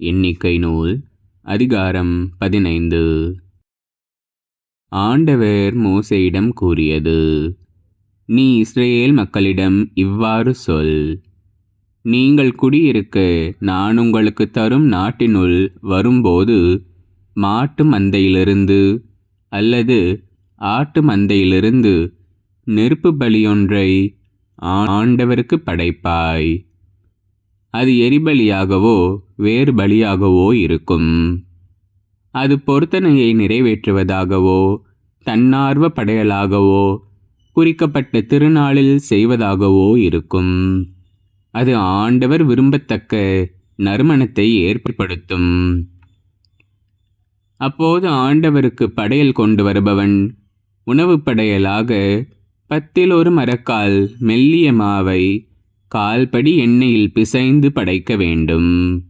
எண்ணிக்கை நூல் அதிகாரம் பதினைந்து. ஆண்டவர் மோசையிடம் கூறியது நீ இஸ்ரேல் மக்களிடம் இவ்வாறு சொல் நீங்கள் குடியிருக்க நான் உங்களுக்கு தரும் நாட்டினுள் வரும்போது மாட்டு மந்தையிலிருந்து அல்லது ஆட்டு மந்தையிலிருந்து நெருப்பு பலியொன்றை ஆண்டவருக்கு படைப்பாய். அது எரிபலியாகவோ வேறு பலியாகவோ இருக்கும். அது பொருத்தனையை நிறைவேற்றுவதாகவோ தன்னார்வ படையலாகவோ குறிக்கப்பட்ட திருநாளில் செய்வதாகவோ இருக்கும். அது ஆண்டவர் விரும்பத்தக்க நறுமணத்தை ஏற்படுத்தும். அப்போது ஆண்டவருக்கு படையல் கொண்டு வருபவன் உணவு படையலாக பத்தில் ஒரு மரக்கால் மெல்லிய மாவை கால்படி எண்ணெயில் பிசைந்து படைக்க வேண்டும்.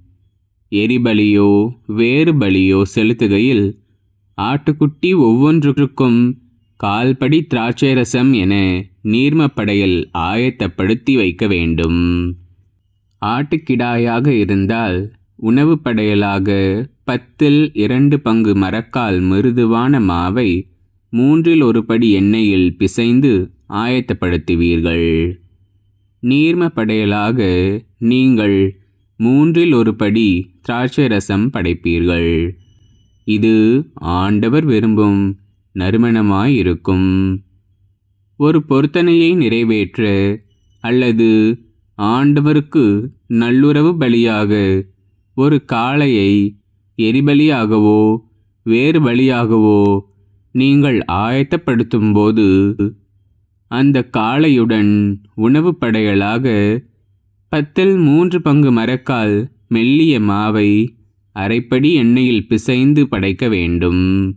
எரிபலியோ வேறு பலியோ செலுத்துகையில் ஆட்டுக்குட்டி ஒவ்வொன்றுக்கும் கால்படி திராட்சை ரசம் என நீர்மப்படையில் ஆயத்தப்படுத்தி வைக்க வேண்டும். ஆட்டுக்கிடாயாக இருந்தால் உணவு படையலாக பத்தில் இரண்டு பங்கு மரக்கால் மிருதுவான மாவை மூன்றில் ஒரு படி எண்ணெயில் பிசைந்து ஆயத்தப்படுத்துவீர்கள். நீர்ம படையலாக நீங்கள் மூன்றில் ஒரு படி திராட்சை ரசம் படைப்பீர்கள். இது ஆண்டவர் விரும்பும் நறுமணமாயிருக்கும். ஒரு பொருத்தனையை நிறைவேற்ற அல்லது ஆண்டவருக்கு நல்லுறவு பலியாக ஒரு காளையை எரிபலியாகவோ வேறு பலியாகவோ நீங்கள் ஆயத்தப்படுத்தும் போது அந்த காளையுடன் உணவு படையலாக பத்தில் மூன்று பங்கு மரக்கால் மெல்லிய மாவை அரைப்படி எண்ணெயில் பிசைந்து படைக்க வேண்டும்.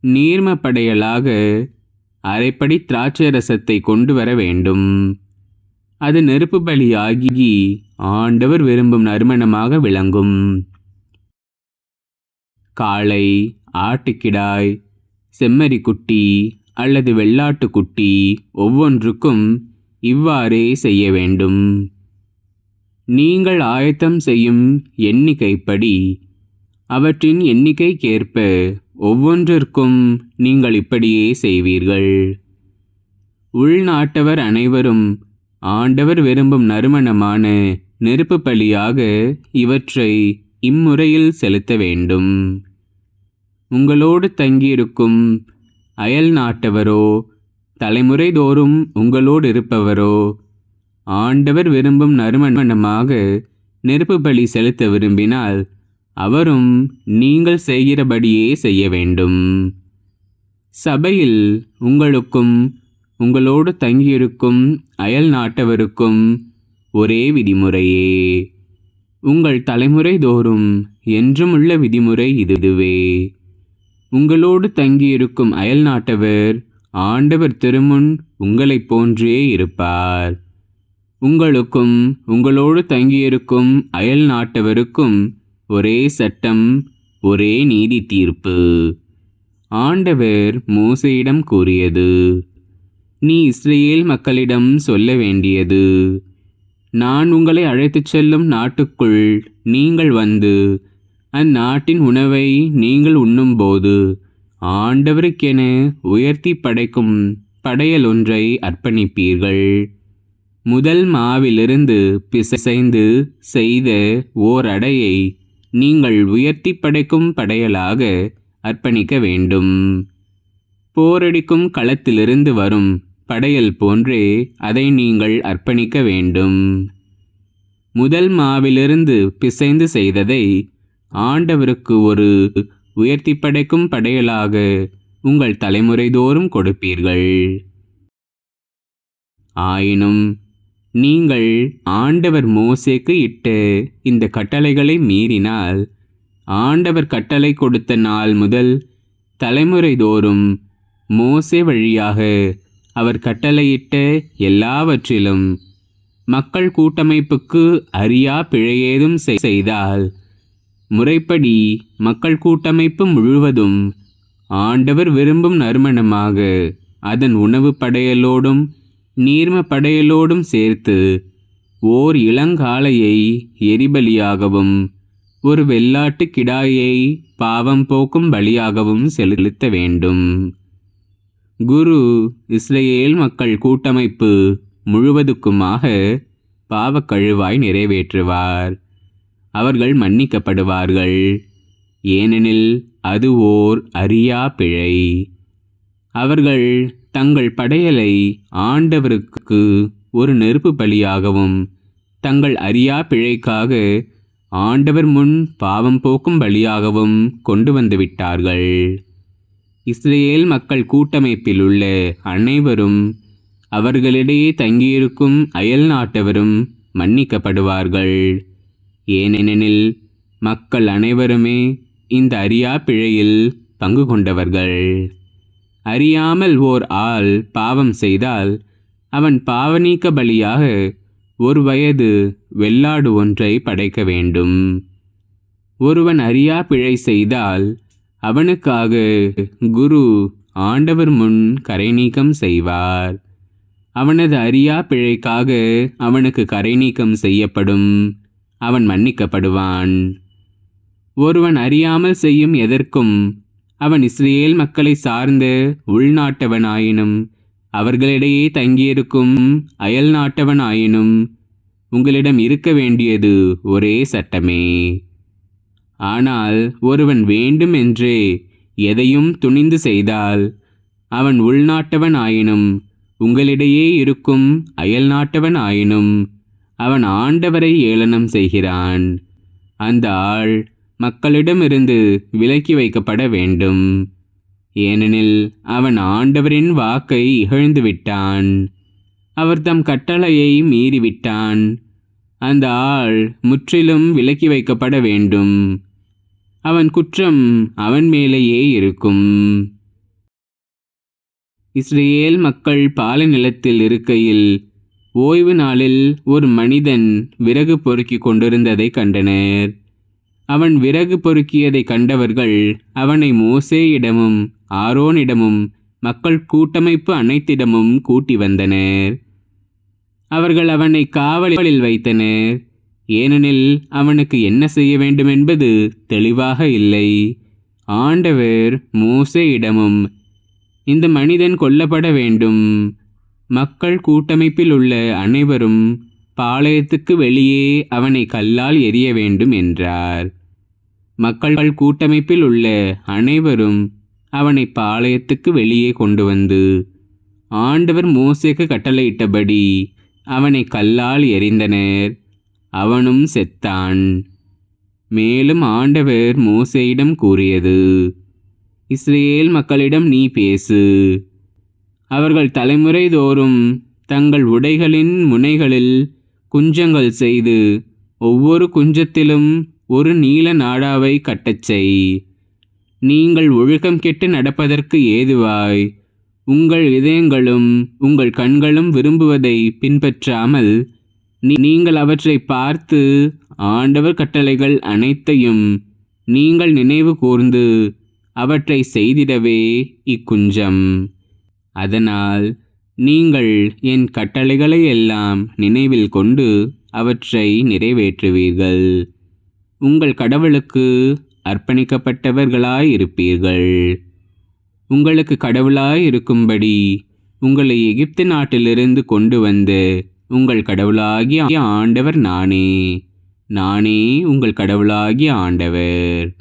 நீர்ம படையலாக அரைப்படி திராட்சை ரசத்தை கொண்டு வர வேண்டும். அது நெருப்பு பலியாகி ஆண்டவர் விரும்பும் நறுமணமாக விளங்கும். காளை ஆட்டுக்கிடாய் செம்மறிக்குட்டி அல்லது வெள்ளாட்டுக்குட்டி ஒவ்வொன்றுக்கும் இவ்வாறே செய்ய வேண்டும். நீங்கள் ஆயத்தம் செய்யும் எண்ணிக்கைப்படி அவற்றின் எண்ணிக்கைக்கேற்ப ஒவ்வொன்றிற்கும் நீங்கள் இப்படியே செய்வீர்கள். உள்நாட்டவர் அனைவரும் ஆண்டவர் விரும்பும் நறுமணமான நெருப்பு பலியாக இவற்றை இம்முறையில் செலுத்த வேண்டும். உங்களோடு தங்கியிருக்கும் அயல் நாட்டவரோ தலைமுறை தோறும் உங்களோடு இருப்பவரோ ஆண்டவர் விரும்பும் நறுமணமாக நெருப்பு பலி செலுத்த விரும்பினால் அவரும் நீங்கள் செய்கிறபடியே செய்ய வேண்டும். சபையில் உங்களுக்கும் உங்களோடு தங்கியிருக்கும் அயல் நாட்டவருக்கும் ஒரே விதிமுறையே. உங்கள் தலைமுறை தோறும் என்றும் உள்ள விதிமுறை இதுவே. உங்களோடு தங்கியிருக்கும் அயல் நாட்டவர் ஆண்டவர் திருமுன் உங்களைப் போன்றே இருப்பார். உங்களுக்கும் உங்களோடு தங்கியிருக்கும் அயல் நாட்டவருக்கும் ஒரே சட்டம் ஒரே நீதி தீர்ப்பு ஆண்டவர் மோசையிடம் கூறியது நீ இஸ்ரேல் மக்களிடம் சொல்ல வேண்டியது நான் உங்களை அழைத்துச் செல்லும் நாட்டுக்குள் நீங்கள் வந்து அந்நாட்டின் உணவை நீங்கள் உண்ணும்போது ஆண்டவருக்கென உயர்த்தி படைக்கும் படையல் ஒன்றை அர்ப்பணிப்பீர்கள். முதல் மாவிலிருந்து பிசைந்து செய்த ஓர் அடையை நீங்கள் உயர்த்தி படைக்கும் படையலாக அர்ப்பணிக்க வேண்டும். போரடிக்கும் களத்திலிருந்து வரும் படையல் போன்றே அதை நீங்கள் அர்ப்பணிக்க வேண்டும். முதல் மாவிலிருந்து பிசைந்து செய்ததை ஆண்டவருக்கு ஒரு உயர்த்தி படைக்கும் படையலாக உங்கள் தலைமுறை தோறும் கொடுப்பீர்கள். ஆயினும் நீங்கள் ஆண்டவர் மோசேக்கு இட்ட இந்த கட்டளைகளை மீறினால் ஆண்டவர் கட்டளை கொடுத்த நாள் முதல் தலைமுறை தோறும் மோசே வழியாக அவர் கட்டளையிட்ட எல்லாவற்றிலும் மக்கள் கூட்டமைப்புக்கு அறியா பிழையேதும் செய்தால் முறைப்படி மக்கள் கூட்டமைப்பு முழுவதும் ஆண்டவர் விரும்பும் நறுமணமாக அதன் உணவு படையலோடும் நீர்ம படையலோடும் சேர்த்து ஓர் இளங்காளையை எரிபலியாகவும் ஒரு வெள்ளாட்டு கிடாயை பாவம் போக்கும் பலியாகவும் செலுத்த வேண்டும். குரு இஸ்ரேல் மக்கள் கூட்டமைப்பு முழுவதுக்குமாக பாவக்கழுவாய் நிறைவேற்றுவார். அவர்கள் மன்னிக்கப்படுவார்கள். ஏனெனில் அது ஓர் அறியா பிழை. அவர்கள் தங்கள் படையலை ஆண்டவருக்கு ஒரு நெருப்பு பலியாகவும் தங்கள் அறியா பிழைக்காக ஆண்டவர் முன் பாவம் போக்கும் பலியாகவும் கொண்டு வந்துவிட்டார்கள் இஸ்ரேல் மக்கள் கூட்டமைப்பில் உள்ள அனைவரும் அவர்களிடையே தங்கியிருக்கும் அயல் நாட்டவரும் மன்னிக்கப்படுவார்கள். ஏனெனில் மக்கள் அனைவருமே இந்த அறியா பிழையில் பங்கு கொண்டவர்கள். அறியாமல் ஓர் ஆள் பாவம் செய்தால் அவன் பாவநீக்க பலியாக ஒரு வயது வெள்ளாடு ஒன்றை படைக்க வேண்டும். ஒருவன் அறியா பிழை செய்தால் அவனுக்காக குரு ஆண்டவர் முன் கரை நீக்கம் செய்வார். அவனது அறியா பிழைக்காக அவனுக்கு கரை நீக்கம் செய்யப்படும். அவன் மன்னிக்கப்படுவான். ஒருவன் அறியாமல் செய்யும் எதற்கும் அவன் இஸ்ரேல் மக்களை சார்ந்த உள்நாட்டவனாயினும் அவர்களிடையே தங்கியிருக்கும் அயல் நாட்டவனாயினும் உங்களிடம் இருக்க வேண்டியது ஒரே சட்டமே. ஆனால் ஒருவன் வேண்டும் என்றே எதையும் துணிந்து செய்தால் அவன் உள்நாட்டவன் ஆயினும் உங்களிடையே இருக்கும் அயல் நாட்டவன் ஆயினும் அவன் ஆண்டவரை ஏளனம் செய்கிறான். அந்த ஆள் மக்களிடமிருந்து விலக்கி வைக்கப்பட வேண்டும். ஏனெனில் அவன் ஆண்டவரின் வாக்கை இகழ்ந்து விட்டான். அவர் தம் கட்டளையை மீறிவிட்டான். அந்த ஆள் முற்றிலும் விலக்கி வைக்கப்பட வேண்டும். அவன் குற்றம் அவன் மேலேயே இருக்கும். இஸ்ரேல் மக்கள் பாலை நிலத்தில் இருக்கையில் ஓய்வு நாளில் ஒரு மனிதன் விறகு பொறுக்கி கொண்டிருந்ததை கண்டனர். அவன் விறகு பொறுக்கியதை கண்டவர்கள் அவனை மோசேயிடமும் ஆரோனிடமும் மக்கள் கூட்டமைப்பு அனைத்திடமும் கூட்டி வந்தனர். அவர்கள் அவனை காவலில் வைத்தனர். ஏனெனில் அவனுக்கு என்ன செய்ய வேண்டும் என்பது தெளிவாக இல்லை. ஆண்டவர் மோசேயிடமும் இந்த மனிதன் கொல்லப்பட வேண்டும் மக்கள் கூட்டமைப்பில் உள்ள அனைவரும் பாளையத்துக்கு வெளியே அவனை கல்லால் எறிய வேண்டும் என்றார். மக்கள் கூட்டமைப்பில் உள்ள அனைவரும் அவனை பாளையத்துக்கு வெளியே கொண்டு வந்து ஆண்டவர் மோசேக்கு கட்டளையிட்டபடி அவனை கல்லால் எறிந்தனர். அவனும் செத்தான். மேலும் ஆண்டவர் மோசையிடம் கூறியது இஸ்ரேல் மக்களிடம் நீ பேசு. அவர்கள் தலைமுறை தோறும் தங்கள் உடைகளின் முனைகளில் குஞ்சங்கள் செய்து ஒவ்வொரு குஞ்சத்திலும் ஒரு நீல நாடாவை கட்டச் செய். நீங்கள் ஒழுக்கம் கெட்டு நடப்பதற்கு ஏதுவாய். உங்கள் இதயங்களும் உங்கள் கண்களும் விரும்புவதை பின்பற்றாமல் நீ- நீங்கள் அவற்றை பார்த்து ஆண்டவர் கட்டளைகள் அனைத்தையும் நீங்கள் நினைவு கூர்ந்து அவற்றை செய்திடவே இக்குஞ்சம். அதனால் நீங்கள் என் கட்டளைகளை எல்லாம் நினைவில் கொண்டு அவற்றை நிறைவேற்றுவீர்கள். உங்கள் கடவுளுக்கு அர்ப்பணிக்கப்பட்டவர்களாய் இருப்பீர்கள் உங்களுக்கு கடவுளாய் இருக்கும்படி உங்களை எகிப்து நாட்டிலிருந்து கொண்டு வந்து உங்கள் கடவுளாகிய ஆண்டவர் நானே. நானே உங்கள் கடவுளாகிய ஆண்டவர்.